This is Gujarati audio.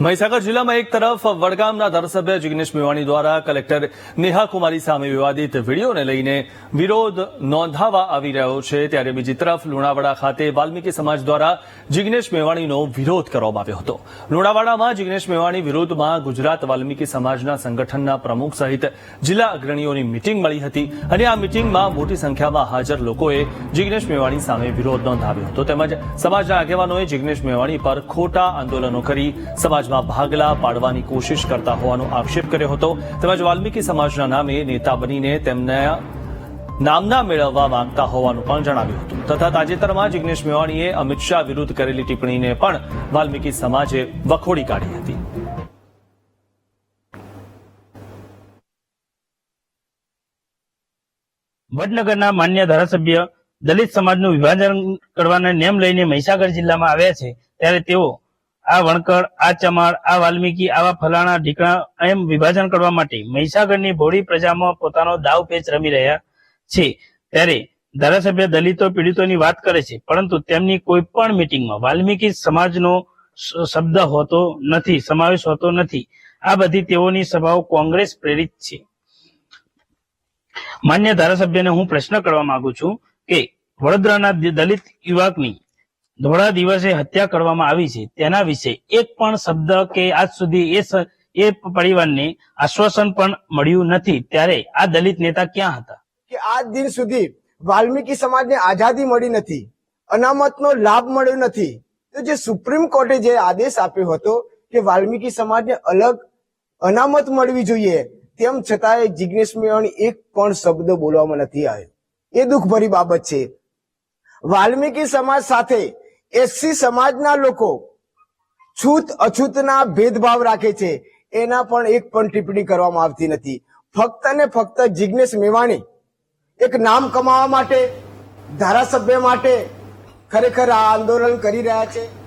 મહીસાગર જિલ્લામાં એક તરફ વડગામના ધારાસભ્ય જિગ્નેશ મેવાણી દ્વારા કલેક્ટર નેહા સામે વિવાદિત વિડીયોને લઈને વિરોધ નોંધાવા આવી રહ્યો છે, ત્યારે બીજી તરફ લુણાવાડા ખાતે વાલ્મીકી સમાજ દ્વારા જિગ્નેશ મેવાણીનો વિરોધ કરવામાં આવ્યો હતો. લુણાવાડામાં જિગ્નેશ મેવાણી વિરોધમાં ગુજરાત વાલ્મીકી સમાજના સંગઠનના પ્રમુખ સહિત જિલ્લા અગ્રણીઓની મિટિંગ મળી હતી અને આ મિટિંગમાં મોટી સંખ્યામાં હાજર લોકોએ જિગ્નેશ મેવાણી સામે વિરોધ નોંધાવ્યો હતો. તેમજ સમાજના આગેવાનોએ જિગ્નેશ મેવાણી પર ખોટા આંદોલનો કરી સમાજમાં ભાગલા પાડવાની કોશિશ કરતા હોવાનો આક્ષેપ કર્યો હતો. તેમજ વાલ્મીકી સમાજના નામે નેતા બનીને તેમના નામના મેળવવા માંગતા હોવાનું પણ જણાવ્યું હતું. તથા તાજેતરમાં જિગ્નેશ મેવાણીએ અમિત શાહ વિરુદ્ધ કરેલી ટિપ્પણીને પણ વાલ્મીકી સમાજે વખોડી કાઢી હતી. વડનગરના માન્ય ધારાસભ્ય દલિત સમાજનું વિભાજન કરવાના નેમ લઈને મહીસાગર જિલ્લામાં આવ્યા છે, ત્યારે તેઓ આ વણકર, આ ચમાર આ વાલ્મીકી, આવા ફલાણા ઢીકણા એમ વિભાજન કરવા માટે મહીસાગરની ભોળી પ્રજામાં પોતાનો દાવ પેચ રમી રહ્યા છે. ત્યારે ધારાસભ્ય દલિતો પીડિતોની વાત કરે છે, પરંતુ તેમની કોઈ પણ મિટિંગમાં વાલ્મીકી સમાજનો શબ્દ હોતો નથી, સમાવેશ હોતો નથી. આ બધી તેઓની સભાઓ કોંગ્રેસ પ્રેરિત છે. માન્ય ધારાસભ્યને હું પ્રશ્ન કરવા માંગુ છું કે વડોદરાના દલિત યુવકની ધોળા દિવસે હત્યા કરવામાં આવી છે. તેના વિશે એક પણ શબ્દ કે આજ સુધી એ એ પરિવારને આશ્વાસન પણ મળ્યું નથી. ત્યારે આ દલિત નેતા ક્યાં હતા? કે આજ દિન સુધી વાલ્મીકી સમાજને આઝાદી મળી નથી. અનામતનો લાભ મળ્યો નથી. તો જે સુપ્રીમ કોર્ટે જે આદેશ આપ્યો હતો કે વાલ્મીકી સમાજને અલગ અનામત મળવી જોઈએ, તેમ છતાંય જિગ્નેશ મેવાણી એક પણ શબ્દ બોલવામાં નથી આવ્યો. એ દુઃખભરી બાબત છે. વાલ્મીકી સમાજ સાથે એસસી સમાજના લોકો છૂત અછૂતના ભેદભાવ રાખે છે. એના પણ એક પણ ટિપ્પણી કરવામાં આવતી નથી. ફક્ત ને ફક્ત જિગ્નેશ મેવાણી એક નામ કમાવા માટે, ધારાસભ્ય માટે ખરેખર આ આંદોલન કરી રહ્યા છે.